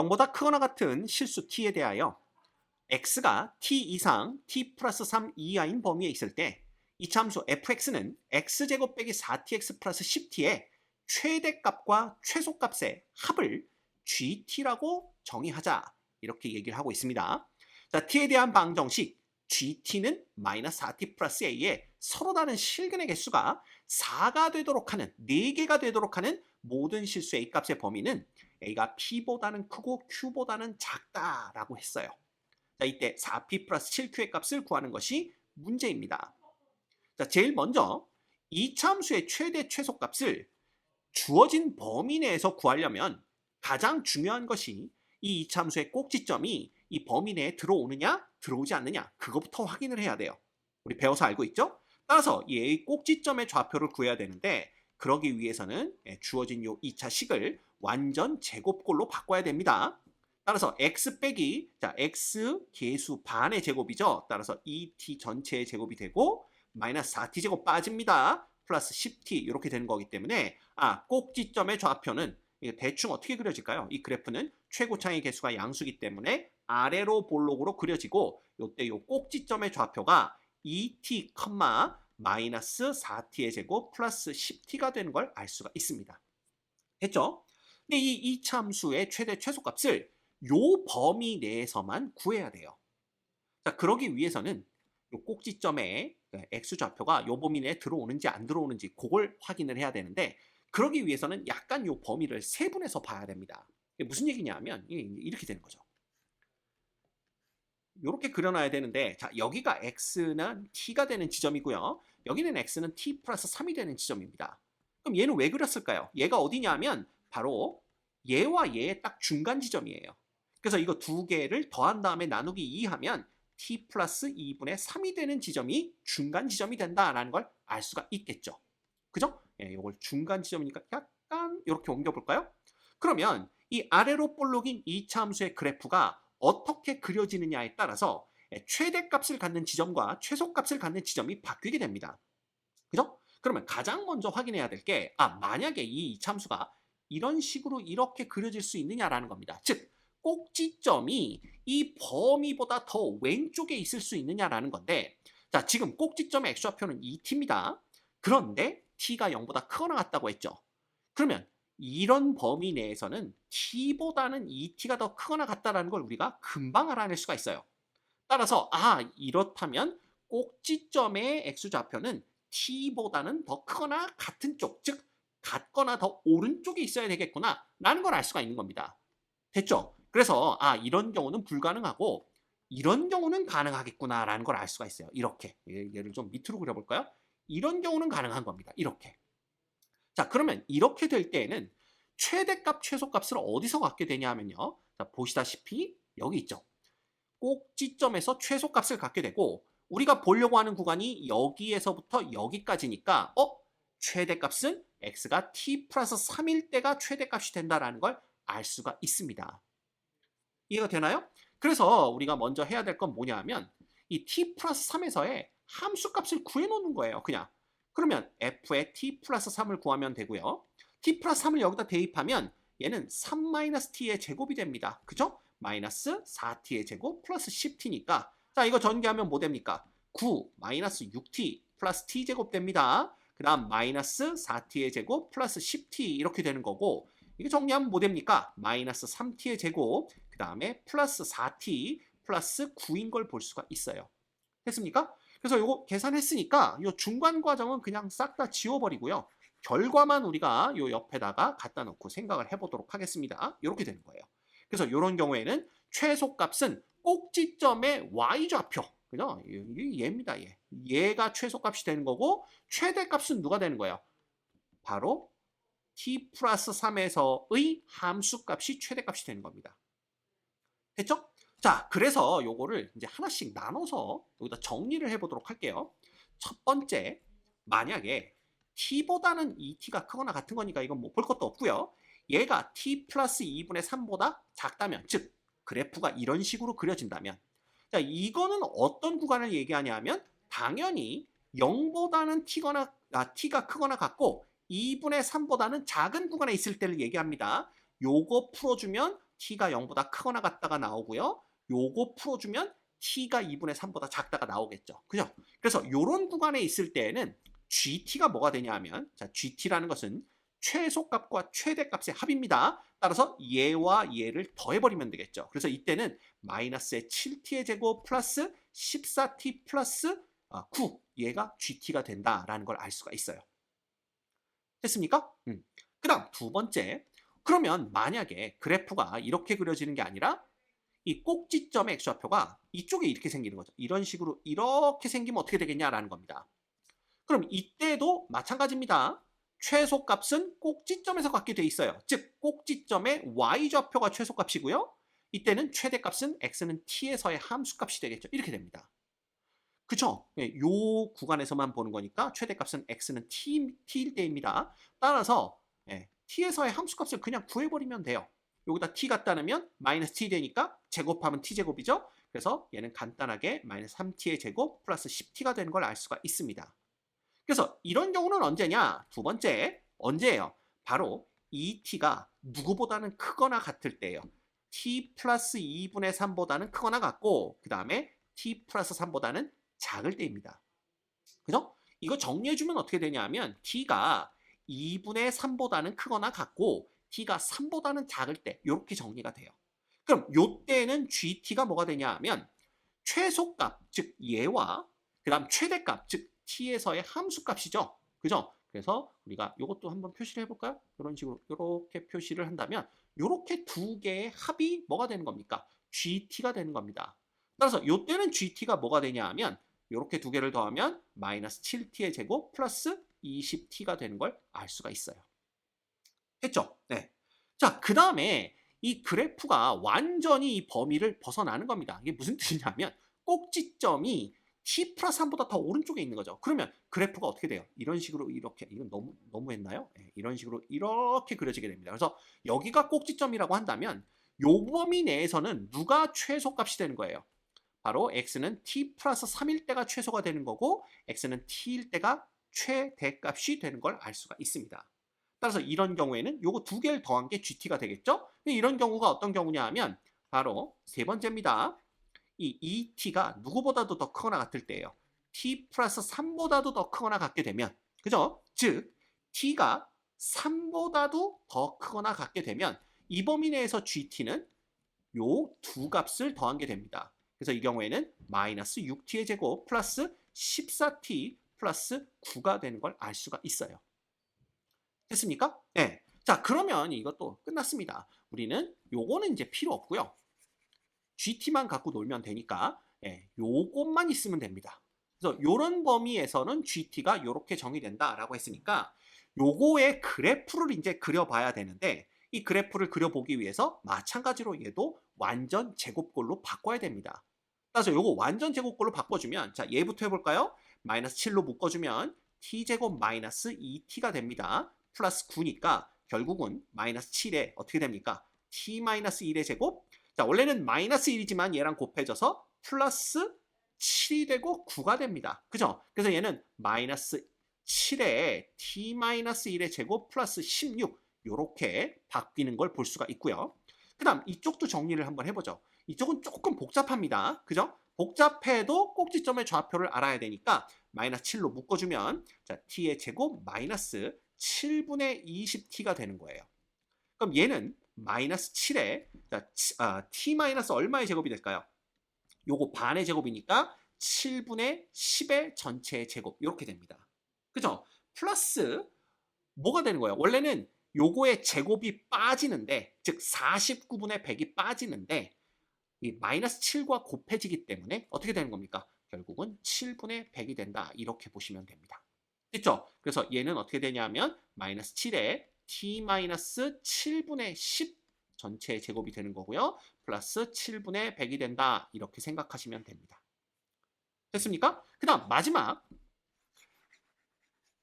0보다 크거나 같은 실수 t에 대하여 x가 t 이상 t 플러스 3 이하인 범위에 있을 때 이참수 fx는 x제곱 빼기 4tx 플러스 10t의 최대값과 최소값의 합을 gt라고 정의하자 이렇게 얘기를 하고 있습니다. 자, t에 대한 방정식 gt는 마이너스 4t 플러스 a의 서로 다른 실근의 개수가 4가 되도록 하는 4개가 되도록 하는 모든 실수 a 값의 범위는 a가 p보다는 크고 q보다는 작다라고 했어요. 자, 이때 4p 플러스 7q의 값을 구하는 것이 문제입니다. 자, 제일 먼저 이참수의 최대 최소값을 주어진 범위 내에서 구하려면 가장 중요한 것이 이 이참수의 꼭지점이 이 범위 내에 들어오느냐 들어오지 않느냐 그것부터 확인을 해야 돼요. 우리 배워서 알고 있죠? 따라서 이 꼭지점의 좌표를 구해야 되는데 그러기 위해서는 예, 주어진 요 2차 식을 완전 제곱꼴로 바꿔야 됩니다. 따라서 x 빼기 자 x 계수 반의 제곱이죠. 따라서 2t 전체의 제곱이 되고 마이너스 4t 제곱 빠집니다. 플러스 10t 이렇게 되는 거기 때문에 아 꼭지점의 좌표는 대충 어떻게 그려질까요? 이 그래프는 최고차의 개수가 양수기 때문에 아래로 볼록으로 그려지고 요때 요 꼭지점의 좌표가 2t, 마이너스 4t의 제곱 플러스 10t가 되는 걸 알 수가 있습니다. 됐죠? 근데 이 이참수의 최대 최소값을 요 범위 내에서만 구해야 돼요. 자, 그러기 위해서는 요 꼭지점의 x 좌표가 요 범위 내에 들어오는지 안 들어오는지 그걸 확인을 해야 되는데 그러기 위해서는 약간 요 범위를 세분해서 봐야 됩니다. 무슨 얘기냐면 이렇게 되는 거죠. 이렇게 그려놔야 되는데 자 여기가 x는 t가 되는 지점이고요. 여기는 x는 t 플러스 3이 되는 지점입니다. 그럼 얘는 왜 그렸을까요? 얘가 어디냐면 바로 얘와 얘의 딱 중간 지점이에요. 그래서 이거 두 개를 더한 다음에 나누기 2 하면 t 플러스 2분의 3이 되는 지점이 중간 지점이 된다라는 걸 알 수가 있겠죠. 그죠? 예, 이걸 중간 지점이니까 약간 이렇게 옮겨볼까요? 그러면 이 아래로 볼록인 이차 함수의 그래프가 어떻게 그려지느냐에 따라서 예, 최대값을 갖는 지점과 최소값을 갖는 지점이 바뀌게 됩니다. 그죠? 그러면 가장 먼저 확인해야 될 게, 아, 만약에 이 이참수가 이런 식으로 이렇게 그려질 수 있느냐라는 겁니다. 즉, 꼭지점이 이 범위보다 더 왼쪽에 있을 수 있느냐라는 건데 자 지금 꼭지점의 x좌표는 2t입니다. 그런데 t가 0보다 크거나 같다고 했죠. 그러면 이런 범위 내에서는 t보다는 2t가 더 크거나 같다라는 걸 우리가 금방 알아낼 수가 있어요. 따라서 아 이렇다면 꼭지점의 x좌표는 t보다는 더 크거나 같은 쪽, 즉 같거나 더 오른쪽에 있어야 되겠구나 라는 걸 알 수가 있는 겁니다. 됐죠? 그래서 아 이런 경우는 불가능하고 이런 경우는 가능하겠구나 라는 걸 알 수가 있어요. 이렇게 얘를 좀 밑으로 그려볼까요? 이런 경우는 가능한 겁니다. 이렇게. 자 그러면 이렇게 될 때에는 최대값, 최소값을 어디서 갖게 되냐면요. 자, 보시다시피 여기 있죠. 꼭지점에서 최소값을 갖게 되고 우리가 보려고 하는 구간이 여기에서부터 여기까지니까 어? 최대값은 x가 t 플러스 3일 때가 최대값이 된다라는 걸 알 수가 있습니다. 이해가 되나요? 그래서 우리가 먼저 해야 될 건 뭐냐 하면 이 t 플러스 3에서의 함수값을 구해놓는 거예요. 그냥. 그러면 f의 t 플러스 3을 구하면 되고요. t 플러스 3을 여기다 대입하면 얘는 3-t의 제곱이 됩니다. 그죠? 마이너스 4t의 제곱 플러스 10t니까 자 이거 전개하면 뭐 됩니까? 9 마이너스 6t 플러스 t제곱 됩니다. 그 다음 마이너스 4t의 제곱 플러스 10t 이렇게 되는 거고 이게 정리하면 뭐 됩니까? 마이너스 3t의 제곱 다음에 플러스 4t 플러스 9인 걸 볼 수가 있어요. 됐습니까? 그래서 이거 계산했으니까 이 중간 과정은 그냥 싹 다 지워버리고요. 결과만 우리가 이 옆에다가 갖다 놓고 생각을 해보도록 하겠습니다. 이렇게 되는 거예요. 그래서 이런 경우에는 최소값은 꼭지점의 y좌표 그죠? 이게 얘입니다. 얘. 얘가 최소값이 되는 거고 최대값은 누가 되는 거예요? 바로 t 플러스 3에서의 함수값이 최대값이 되는 겁니다. 됐죠? 자, 그래서 요거를 이제 하나씩 나눠서 여기다 정리를 해보도록 할게요. 첫 번째, 만약에 t보다는 2t가 크거나 같은 거니까 이건 뭐 볼 것도 없고요. 얘가 t 플러스 2분의 3보다 작다면, 즉 그래프가 이런 식으로 그려진다면 자, 이거는 어떤 구간을 얘기하냐면 당연히 0보다는 t거나, 아, t가 크거나 같고 2분의 3보다는 작은 구간에 있을 때를 얘기합니다. 요거 풀어주면 t가 0보다 크거나 같다가 나오고요. 요거 풀어주면 t가 2분의 3보다 작다가 나오겠죠. 그죠? 그래서 요런 구간에 있을 때에는 gt가 뭐가 되냐 하면 자 gt라는 것은 최소값과 최대값의 합입니다. 따라서 얘와 얘를 더해버리면 되겠죠. 그래서 이때는 마이너스의 7t의 제곱 플러스 14t 플러스 9 얘가 gt가 된다라는 걸 알 수가 있어요. 됐습니까? 음. 그 다음 두 번째 그러면 만약에 그래프가 이렇게 그려지는 게 아니라 이 꼭지점의 x좌표가 이쪽에 이렇게 생기는 거죠. 이런 식으로 이렇게 생기면 어떻게 되겠냐라는 겁니다. 그럼 이때도 마찬가지입니다. 최소값은 꼭지점에서 갖게 돼 있어요. 즉 꼭지점의 y좌표가 최소값이고요. 이때는 최대값은 x는 t에서의 함수값이 되겠죠. 이렇게 됩니다. 그쵸? 예, 요 구간에서만 보는 거니까 최대값은 x는 t, t일 때입니다. 따라서 예, t에서의 함수값을 그냥 구해버리면 돼요. 여기다 t 갖다 놓으면 마이너스 t 되니까 제곱하면 t제곱이죠. 그래서 얘는 간단하게 마이너스 3t의 제곱 플러스 10t가 되는 걸 알 수가 있습니다. 그래서 이런 경우는 언제냐? 두 번째, 언제예요? 바로 이 t가 누구보다는 크거나 같을 때예요. t 플러스 2분의 3보다는 크거나 같고 그 다음에 t 플러스 3보다는 작을 때입니다. 그죠? 이거 정리해주면 어떻게 되냐면 t가 2분의 3보다는 크거나 같고 t가 3보다는 작을 때 이렇게 정리가 돼요. 그럼 요때는 gt가 뭐가 되냐 하면 최소값 즉 얘와 그 다음 최대값 즉 t에서의 함수값이죠. 그죠? 그래서 우리가 이것도 한번 표시를 해볼까요? 이런 식으로 이렇게 표시를 한다면 이렇게 두 개의 합이 뭐가 되는 겁니까? gt가 되는 겁니다. 따라서 이때는 gt가 뭐가 되냐 하면 이렇게 두 개를 더하면 마이너스 7t의 제곱 플러스 20t가 되는 걸 알 수가 있어요. 했죠? 네. 자, 그 다음에 이 그래프가 완전히 이 범위를 벗어나는 겁니다. 이게 무슨 뜻이냐면 꼭지점이 t 플러스 3보다 더 오른쪽에 있는 거죠. 그러면 그래프가 어떻게 돼요? 이런 식으로 이렇게 이건 너무 너무 했나요? 네, 이런 식으로 이렇게 그려지게 됩니다. 그래서 여기가 꼭지점이라고 한다면 요 범위 내에서는 누가 최소값이 되는 거예요? 바로 x는 t 플러스 3일 때가 최소가 되는 거고 x는 t일 때가 최대값이 되는 걸 알 수가 있습니다. 따라서 이런 경우에는 요거 두 개를 더한 게 gt가 되겠죠? 이런 경우가 어떤 경우냐 하면 바로 세 번째입니다. 이 2t가 누구보다도 더 크거나 같을 때예요. t 플러스 3보다도 더 크거나 같게 되면 그죠? 즉 t가 3보다도 더 크거나 같게 되면 이 범위 내에서 gt는 요 두 값을 더한 게 됩니다. 그래서 이 경우에는 마이너스 6t의 제곱 플러스 14t 플러스 9가 되는 걸 알 수가 있어요. 됐습니까? 네. 자, 그러면 이것도 끝났습니다. 우리는 요거는 이제 필요 없고요. GT만 갖고 놀면 되니까 예, 요것만 있으면 됩니다. 그래서 요런 범위에서는 GT가 요렇게 정의된다라고 했으니까 요거의 그래프를 이제 그려봐야 되는데 이 그래프를 그려보기 위해서 마찬가지로 얘도 완전 제곱꼴로 바꿔야 됩니다. 따라서 요거 완전 제곱꼴로 바꿔주면 자 얘부터 해볼까요? 마이너스 7로 묶어주면 t제곱 마이너스 2t가 됩니다. 플러스 9니까 결국은 마이너스 7에 어떻게 됩니까? t 마이너스 1의 제곱 자 원래는 마이너스 1이지만 얘랑 곱해져서 플러스 7이 되고 9가 됩니다. 그죠? 그래서 얘는 마이너스 7에 t 마이너스 1의 제곱 플러스 16 이렇게 바뀌는 걸 볼 수가 있고요. 그 다음 이쪽도 정리를 한번 해보죠. 이쪽은 조금 복잡합니다. 그죠? 복잡해도 꼭지점의 좌표를 알아야 되니까 마이너스 7로 묶어주면 자 t의 제곱 마이너스 7분의 20t가 되는 거예요. 그럼 얘는 마이너스 7에 자, 아, t 마이너스 얼마의 제곱이 될까요? 요거 반의 제곱이니까 7분의 10의 전체의 제곱 이렇게 됩니다. 그죠? 플러스 뭐가 되는 거예요? 원래는 요거의 제곱이 빠지는데 즉 49분의 100이 빠지는데 이 마이너스 7과 곱해지기 때문에 어떻게 되는 겁니까? 결국은 7분의 100이 된다 이렇게 보시면 됩니다. 됐죠? 그래서 얘는 어떻게 되냐면 마이너스 7에 t 마이너스 7분의 10 전체의 제곱이 되는 거고요. 플러스 7분의 100이 된다 이렇게 생각하시면 됩니다. 됐습니까? 그 다음 마지막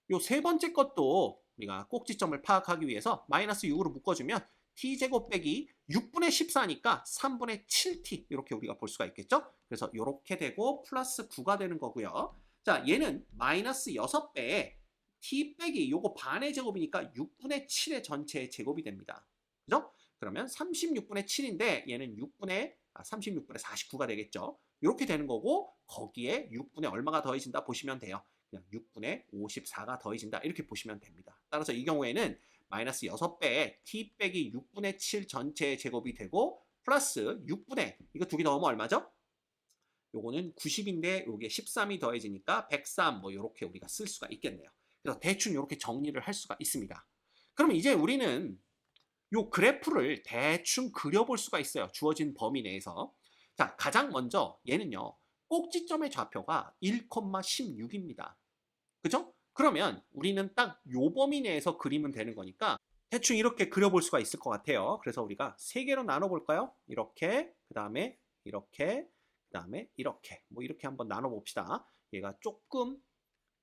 요 세 번째 것도 우리가 꼭지점을 파악하기 위해서 마이너스 6으로 묶어주면 t제곱 빼기 6분의 14니까 3분의 7t 이렇게 우리가 볼 수가 있겠죠? 그래서 이렇게 되고 플러스 9가 되는 거고요. 자 얘는 마이너스 6배에 t 빼기 요거 반의 제곱이니까 6분의 7의 전체의 제곱이 됩니다. 그죠? 그러면 36분의 7인데 얘는 6분의 아, 36분의 49가 되겠죠. 이렇게 되는 거고 거기에 6분의 얼마가 더해진다 보시면 돼요. 그냥 6분의 54가 더해진다 이렇게 보시면 됩니다. 따라서 이 경우에는 마이너스 6배에 t 빼기 6분의 7 전체의 제곱이 되고 플러스 6분의 이거 두개 더하면 얼마죠? 요거는 90인데 요게 13이 더해지니까 103 뭐 요렇게 우리가 쓸 수가 있겠네요. 그래서 대충 요렇게 정리를 할 수가 있습니다. 그러면 이제 우리는 요 그래프를 대충 그려볼 수가 있어요. 주어진 범위 내에서. 자, 가장 먼저 얘는요. 꼭지점의 좌표가 1,16입니다. 그죠? 그러면 우리는 딱 요 범위 내에서 그리면 되는 거니까 대충 이렇게 그려볼 수가 있을 것 같아요. 그래서 우리가 세 개로 나눠 볼까요? 이렇게, 그 다음에 이렇게, 그 다음에 이렇게. 뭐 이렇게 한번 나눠 봅시다. 얘가 조금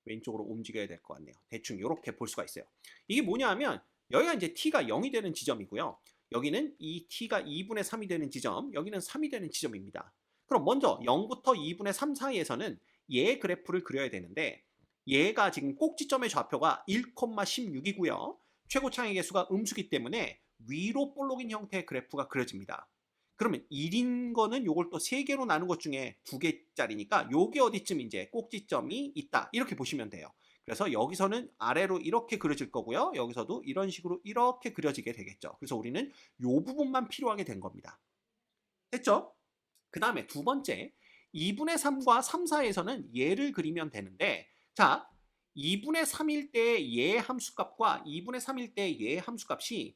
왼쪽으로 움직여야 될 것 같네요. 대충 이렇게 볼 수가 있어요. 이게 뭐냐 하면 여기가 이제 t가 0이 되는 지점이고요. 여기는 이 t가 2분의 3이 되는 지점, 여기는 3이 되는 지점입니다. 그럼 먼저 0부터 2분의 3 사이에서는 얘 그래프를 그려야 되는데 얘가 지금 꼭지점의 좌표가 1,16이고요. 최고 창의 개수가 음수기 때문에 위로 볼록인 형태의 그래프가 그려집니다. 그러면 1인 거는 요걸 또 3개로 나눈 것 중에 2개짜리니까 요게 어디쯤 이제 꼭지점이 있다. 이렇게 보시면 돼요. 그래서 여기서는 아래로 이렇게 그려질 거고요. 여기서도 이런 식으로 이렇게 그려지게 되겠죠. 그래서 우리는 요 부분만 필요하게 된 겁니다. 됐죠? 그 다음에 두 번째, 2분의 3과 3 사이에서는 얘를 그리면 되는데 자, 2분의 3일 때얘 함수값과 2분의 3일 때얘 함수값이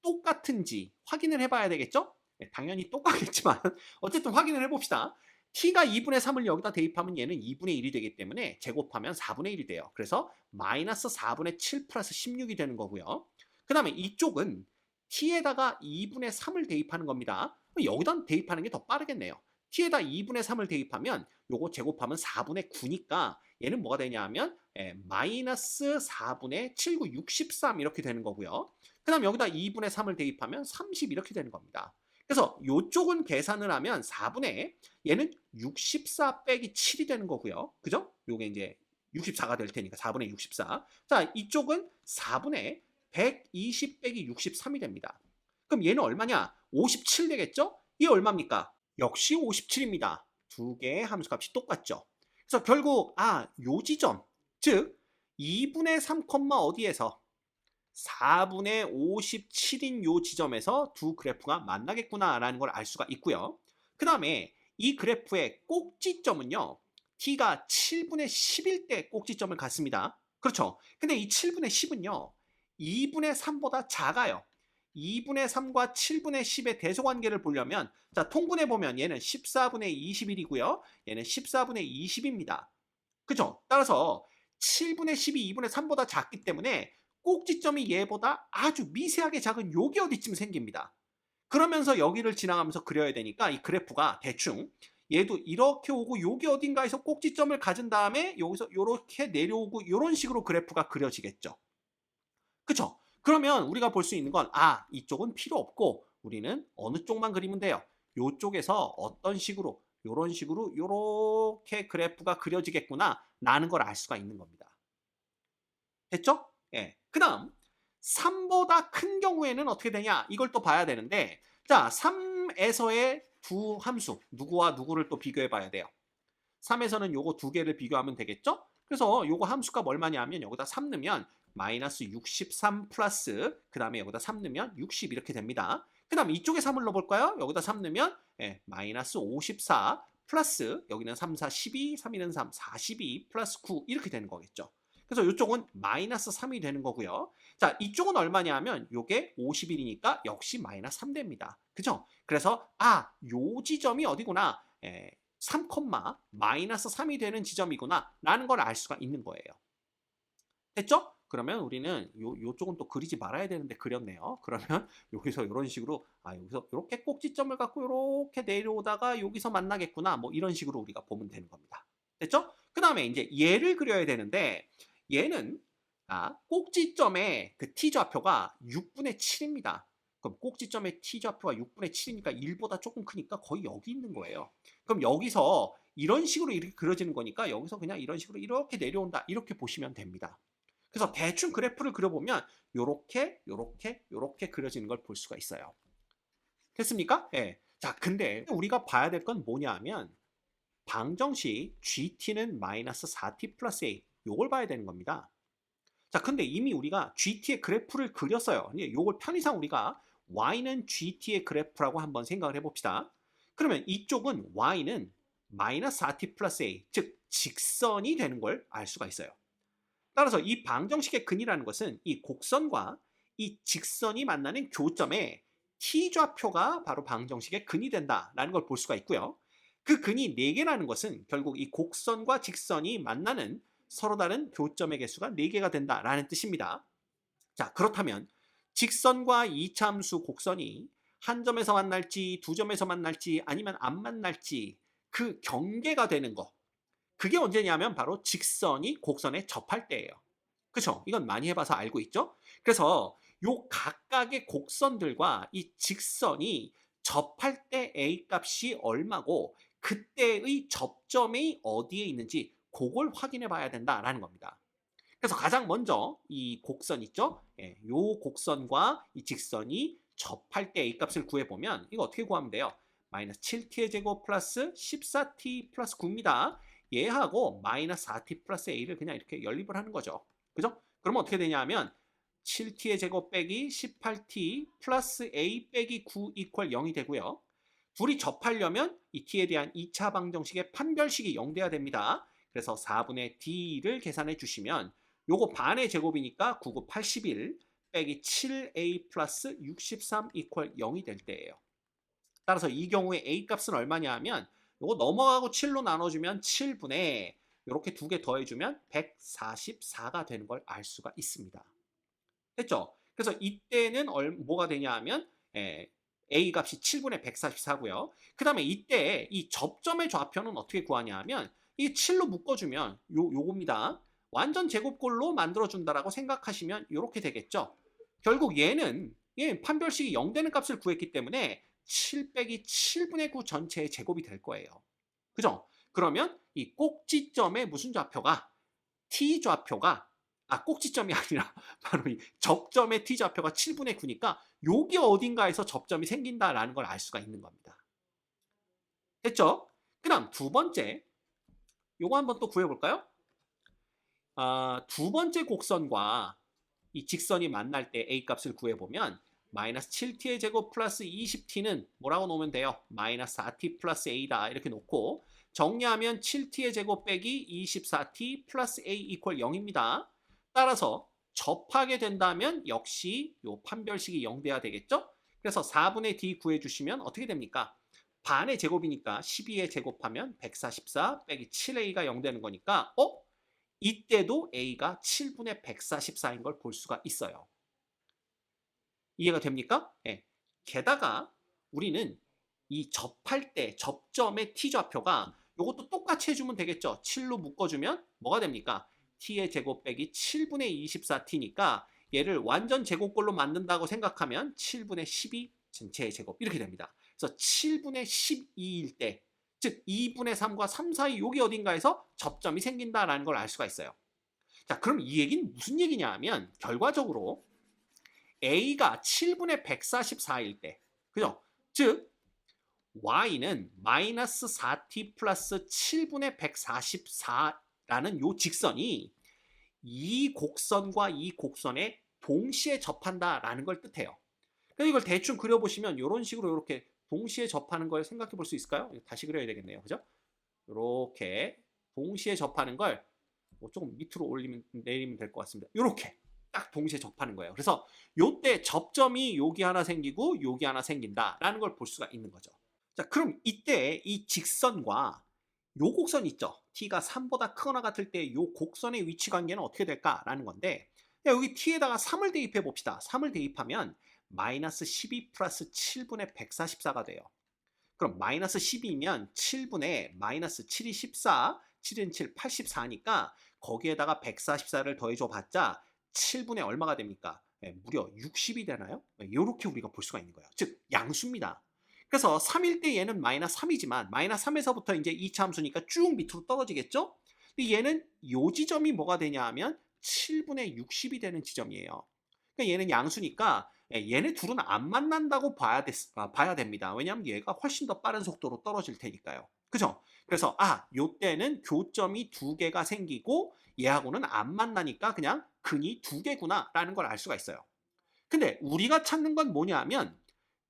똑같은지 확인을 해봐야 되겠죠? 네, 당연히 똑같겠지만 어쨌든 확인을 해봅시다. t가 2분의 3을 여기다 대입하면 얘는 2분의 1이 되기 때문에 제곱하면 4분의 1이 돼요. 그래서 마이너스 4분의 7 플러스 16이 되는 거고요. 그 다음에 이쪽은 t에다가 2분의 3을 대입하는 겁니다. 여기다 대입하는 게 더 빠르겠네요. t에다 2분의 3을 대입하면 요거 제곱하면 4분의 9니까 얘는 뭐가 되냐 하면 예, 마이너스 4분의 7, 9, 63 이렇게 되는 거고요. 그 다음 여기다 2분의 3을 대입하면 30 이렇게 되는 겁니다. 그래서 요쪽은 계산을 하면 4분의 얘는 64 빼기 7이 되는 거고요. 그죠? 요게 이제 64가 될 테니까 4분의 64. 자, 이쪽은 4분의 120 빼기 63이 됩니다. 그럼 얘는 얼마냐? 57 되겠죠? 이 얼마입니까? 역시 57입니다. 두 개의 함수값이 똑같죠. 그래서 결국 아, 요 지점 즉 2분의 3, 어디에서 4분의 57인 요 지점에서 두 그래프가 만나겠구나라는 걸 알 수가 있고요. 그 다음에 이 그래프의 꼭지점은요. t가 7분의 10일 때 꼭지점을 갖습니다. 그렇죠. 근데 이 7분의 10은요. 2분의 3보다 작아요. 2분의 3과 7분의 10의 대소관계를 보려면 자 통분해 보면 얘는 14분의 21이고요. 얘는 14분의 20입니다. 그죠? 따라서 7분의 10이 2분의 3보다 작기 때문에 꼭지점이 얘보다 아주 미세하게 작은 요게 어디쯤 생깁니다. 그러면서 여기를 지나가면서 그려야 되니까 이 그래프가 대충 얘도 이렇게 오고 요게 어딘가에서 꼭지점을 가진 다음에 여기서 이렇게 내려오고 이런 식으로 그래프가 그려지겠죠. 그쵸? 그러면 우리가 볼 수 있는 건 아, 이쪽은 필요 없고 우리는 어느 쪽만 그리면 돼요. 요쪽에서 어떤 식으로 요런 식으로 요렇게 그래프가 그려지겠구나 라는 걸 알 수가 있는 겁니다. 됐죠? 예. 그 다음 3보다 큰 경우에는 어떻게 되냐 이걸 또 봐야 되는데 자 3에서의 두 함수 누구와 누구를 또 비교해 봐야 돼요 3에서는 요거 두 개를 비교하면 되겠죠 그래서 요거 함수값 얼마냐면 여기다 3 넣으면 마이너스 63 플러스 그 다음에 여기다 3 넣으면 60 이렇게 됩니다 그 다음 이쪽에 3을 넣어볼까요 여기다 3 넣으면 예, 마이너스 54 플러스 여기는 3, 4, 12 3, 2는 3, 42 플러스 9 이렇게 되는 거겠죠 그래서 이쪽은 마이너스 3이 되는 거고요. 자, 이쪽은 얼마냐 하면 요게 51이니까 역시 마이너스 3 됩니다. 그죠? 그래서 아, 요 지점이 어디구나. 에, 3, 마이너스 3이 되는 지점이구나 라는 걸 알 수가 있는 거예요. 됐죠? 그러면 우리는 요, 요쪽은 또 그리지 말아야 되는데 그렸네요. 그러면 여기서 이런 식으로 아 여기서 이렇게 꼭지점을 갖고 이렇게 내려오다가 여기서 만나겠구나 뭐 이런 식으로 우리가 보면 되는 겁니다. 됐죠? 그 다음에 이제 얘를 그려야 되는데 얘는 아, 꼭지점의 그 t좌표가 6분의 7입니다. 그럼 꼭지점의 t좌표가 6분의 7이니까 1보다 조금 크니까 거의 여기 있는 거예요. 그럼 여기서 이런 식으로 이렇게 그려지는 거니까 여기서 그냥 이런 식으로 이렇게 내려온다. 이렇게 보시면 됩니다. 그래서 대충 그래프를 그려보면 요렇게 요렇게 요렇게 그려지는 걸 볼 수가 있어요. 됐습니까? 예. 자, 근데 우리가 봐야 될 건 뭐냐 하면 방정식 GT는 마이너스 4T 플러스 A 요걸 봐야 되는 겁니다. 자, 근데 이미 우리가 GT의 그래프를 그렸어요. 요걸 편의상 우리가 Y는 GT의 그래프라고 한번 생각을 해봅시다. 그러면 이쪽은 Y는 마이너스 4T 플러스 A, 즉 직선이 되는 걸 알 수가 있어요. 따라서 이 방정식의 근이라는 것은 이 곡선과 이 직선이 만나는 교점에 T좌표가 바로 방정식의 근이 된다라는 걸 볼 수가 있고요. 그 근이 4개라는 것은 결국 이 곡선과 직선이 만나는 서로 다른 교점의 개수가 4개가 된다라는 뜻입니다. 자, 그렇다면 직선과 이차함수 곡선이 한 점에서 만날지 두 점에서 만날지 아니면 안 만날지 그 경계가 되는 거 그게 언제냐면 바로 직선이 곡선에 접할 때예요. 그렇죠? 이건 많이 해봐서 알고 있죠? 그래서 요 각각의 곡선들과 이 직선이 접할 때 A 값이 얼마고 그때의 접점이 어디에 있는지 그걸 확인해 봐야 된다라는 겁니다. 그래서 가장 먼저 이 곡선 있죠? 예, 요 곡선과 이 직선이 접할 때 A 값을 구해 보면 이거 어떻게 구하면 돼요? 마이너스 7t의 제곱 플러스 14t 플러스 9입니다. 얘하고 마이너스 4t 플러스 a를 그냥 이렇게 연립을 하는 거죠. 그죠? 그러면 어떻게 되냐 하면 7t의 제곱 빼기 18t 플러스 a 빼기 9 이퀄 0이 되고요. 둘이 접하려면 이 t에 대한 2차 방정식의 판별식이 0 돼야 됩니다. 그래서 4분의 d를 계산해 주시면 요거 반의 제곱이니까 9, 9, 81 빼기 7a 플러스 63 이퀄 0이 될 때예요. 따라서 이 경우에 a 값은 얼마냐 하면 요거 넘어가고 7로 나눠주면 7분의 이렇게 두 개 더해주면 144가 되는 걸 알 수가 있습니다. 됐죠? 그래서 이때는 얼, 뭐가 되냐 하면 예, A 값이 7분의 144고요. 그 다음에 이때 이 접점의 좌표는 어떻게 구하냐 하면 이 7로 묶어주면 요, 요겁니다. 완전 제곱꼴로 만들어준다라고 생각하시면 이렇게 되겠죠. 결국 얘는 예, 판별식이 0 되는 값을 구했기 때문에 7 빼기 7분의 9 전체의 제곱이 될 거예요. 그죠? 그러면 이 꼭지점의 무슨 좌표가 t 좌표가 아 꼭지점이 아니라 바로 이 접점의 t 좌표가 7분의 9니까 여기 어딘가에서 접점이 생긴다라는 걸 알 수가 있는 겁니다. 됐죠? 그 다음 두 번째 요거 한번 또 구해볼까요? 아, 두 번째 곡선과 이 직선이 만날 때 a 값을 구해보면 마이너스 7t의 제곱 플러스 20t는 뭐라고 놓으면 돼요? 마이너스 4t 플러스 a다 이렇게 놓고 정리하면 7t의 제곱 빼기 24t 플러스 a 이퀄 0입니다. 따라서 접하게 된다면 역시 요 판별식이 0 돼야 되겠죠? 그래서 4분의 d 구해주시면 어떻게 됩니까? 반의 제곱이니까 12에 제곱하면 144 빼기 7a가 0 되는 거니까 어? 이때도 a가 7분의 144인 걸 볼 수가 있어요. 이해가 됩니까? 예. 게다가 우리는 이 접할 때 접점의 t좌표가 이것도 똑같이 해주면 되겠죠. 7로 묶어주면 뭐가 됩니까? t의 제곱 빼기 7분의 24t니까 얘를 완전 제곱꼴로 만든다고 생각하면 7분의 12 전체의 제곱 이렇게 됩니다. 그래서 7분의 12일 때, 즉 2분의 3과 3 사이 여기 어딘가에서 접점이 생긴다라는 걸 알 수가 있어요. 자, 그럼 이 얘기는 무슨 얘기냐 하면 결과적으로 A가 7분의 144일 때, 그죠? 즉, Y는 마이너스 4t 플러스 7분의 144라는 요 직선이 이 곡선과 이 곡선에 동시에 접한다라는 걸 뜻해요. 그러니까 이걸 대충 그려보시면 이런 식으로 이렇게 동시에 접하는 걸 생각해 볼 수 있을까요? 다시 그려야 되겠네요. 그죠? 이렇게 동시에 접하는 걸뭐 조금 밑으로 올리면 내리면 될 것 같습니다. 이렇게 딱 동시에 접하는 거예요. 그래서 요때 접점이 여기 하나 생기고 여기 하나 생긴다라는 걸 볼 수가 있는 거죠. 자, 그럼 이때 이 직선과 요 곡선 있죠? t가 3보다 크거나 같을 때 요 곡선의 위치 관계는 어떻게 될까라는 건데 여기 t에다가 3을 대입해 봅시다. 3을 대입하면 마이너스 12 플러스 7분의 144가 돼요. 그럼 마이너스 12면 7분의 마이너스 7이 14, 7은 7, 84니까 거기에다가 144를 더해줘 봤자 7분의 얼마가 됩니까? 네, 무려 60이 되나요? 이렇게 우리가 볼 수가 있는 거예요. 즉 양수입니다. 그래서 3일 때 얘는 마이너스 3이지만 마이너스 3에서부터 이제 2차 함수니까 쭉 밑으로 떨어지겠죠? 근데 얘는 요 지점이 뭐가 되냐 하면 7분의 60이 되는 지점이에요. 그러니까 얘는 양수니까 예, 얘네 둘은 안 만난다고 봐야, 됐, 아, 봐야 됩니다. 왜냐하면 얘가 훨씬 더 빠른 속도로 떨어질 테니까요. 그죠? 그래서 아, 요때는 교점이 두 개가 생기고 얘하고는 안 만나니까 그냥 근이 두 개구나 라는 걸 알 수가 있어요. 근데 우리가 찾는 건 뭐냐면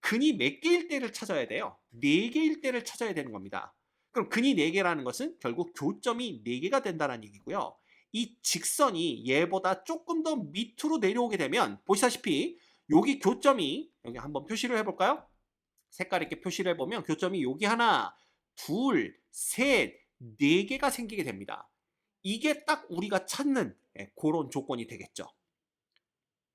근이 몇 개일 때를 찾아야 돼요. 네 개일 때를 찾아야 되는 겁니다. 그럼 근이 네 개라는 것은 결국 교점이 네 개가 된다는 얘기고요. 이 직선이 얘보다 조금 더 밑으로 내려오게 되면 보시다시피 여기 교점이 여기 한번 표시를 해볼까요? 색깔 있게 표시를 해보면 교점이 여기 하나, 둘, 셋, 네 개가 생기게 됩니다. 이게 딱 우리가 찾는 예, 그런 조건이 되겠죠.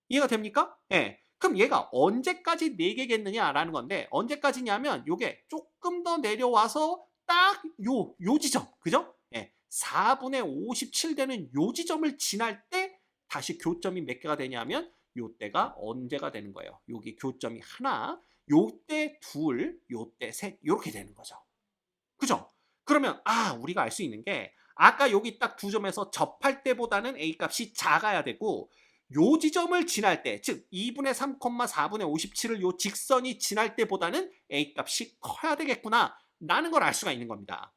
이해가 됩니까? 예. 그럼 얘가 언제까지 4개겠느냐라는 건데 언제까지냐면 요게 조금 더 내려와서 딱 요 요 지점 그죠? 예. 4분의 57 되는 요 지점을 지날 때 다시 교점이 몇 개가 되냐면 요때가 언제가 되는 거예요. 여기 교점이 하나, 요때 둘, 요때 셋 이렇게 되는 거죠. 그죠? 그러면 아 우리가 알 수 있는 게 아까 여기 딱 두 점에서 접할 때보다는 a 값이 작아야 되고 요 지점을 지날 때, 즉 2분의 3, 4분의 57을 요 직선이 지날 때보다는 a 값이 커야 되겠구나 라는 걸 알 수가 있는 겁니다.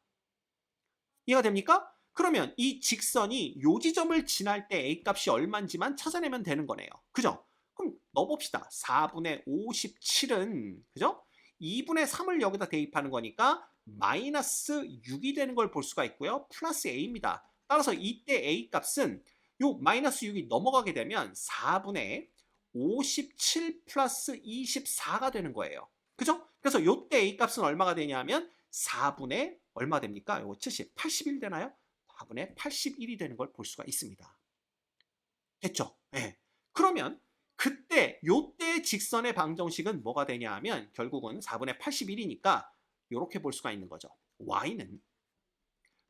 이해가 됩니까? 그러면 이 직선이 요 지점을 지날 때 a 값이 얼마인지만 찾아내면 되는 거네요. 그죠? 그럼 넣어봅시다. 4분의 57은 그죠? 2분의 3을 여기다 대입하는 거니까 마이너스 6이 되는 걸 볼 수가 있고요. 플러스 a입니다. 따라서 이때 a 값은 요 마이너스 6이 넘어가게 되면 4분의 57 플러스 24가 되는 거예요. 그죠? 그래서 요때 A 값은 얼마가 되냐면 4분의 얼마 됩니까? 요거 70, 81 되나요? 4분의 81이 되는 걸 볼 수가 있습니다. 됐죠? 네. 그러면 그때 요때 직선의 방정식은 뭐가 되냐 하면 결국은 4분의 81이니까 이렇게 볼 수가 있는 거죠. y는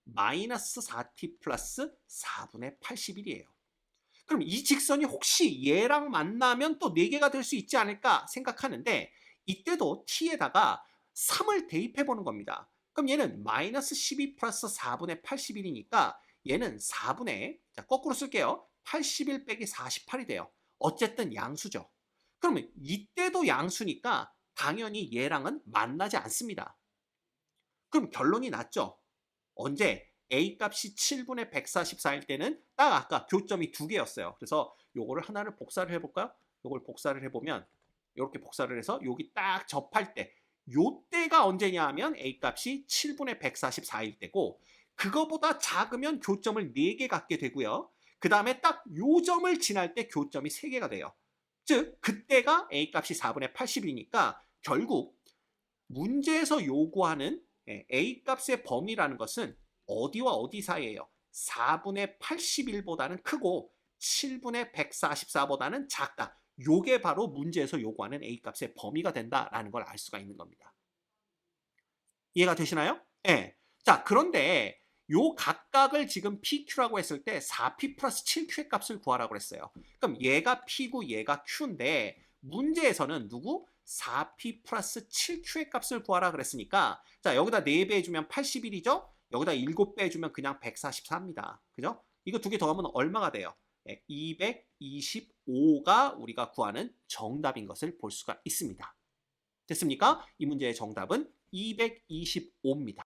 마이너스 4t 플러스 4분의 81이에요. 그럼 이 직선이 혹시 얘랑 만나면 또 4개가 될 수 있지 않을까 생각하는데 이때도 t에다가 3을 대입해 보는 겁니다. 그럼 얘는 마이너스 12 플러스 4분의 81이니까 얘는 4분의 자 거꾸로 쓸게요. 81 빼기 48이 돼요. 어쨌든 양수죠. 그러면 이때도 양수니까 당연히 얘랑은 만나지 않습니다. 그럼 결론이 났죠. 언제 a 값이 7분의 144일 때는 딱 아까 교점이 두 개였어요. 그래서 요거를 하나를 복사를 해볼까요? 요걸 복사를 해보면 이렇게 복사를 해서 여기 딱 접할 때 요때가 언제냐 하면 a 값이 7분의 144일 때고 그거보다 작으면 교점을 4개 갖게 되고요. 그 다음에 딱 요 점을 지날 때 교점이 3개가 돼요. 즉 그때가 a 값이 4분의 80이니까 결국 문제에서 요구하는 예, A 값의 범위라는 것은 어디와 어디 사이에요 4분의 81보다는 크고 7분의 144보다는 작다. 요게 바로 문제에서 요구하는 A 값의 범위가 된다라는 걸 알 수가 있는 겁니다. 이해가 되시나요? 예. 네. 자, 그런데 요 각각을 지금 PQ라고 했을 때 4P 플러스 7Q의 값을 구하라고 했어요. 그럼 얘가 P고 얘가 Q인데 문제에서는 누구? 4p 플러스 7q의 값을 구하라 그랬으니까 자 여기다 4배 해주면 81이죠? 여기다 7배 해주면 그냥 144입니다. 그죠? 이거 두 개 더하면 얼마가 돼요? 네, 225가 우리가 구하는 정답인 것을 볼 수가 있습니다. 됐습니까? 이 문제의 정답은 225입니다.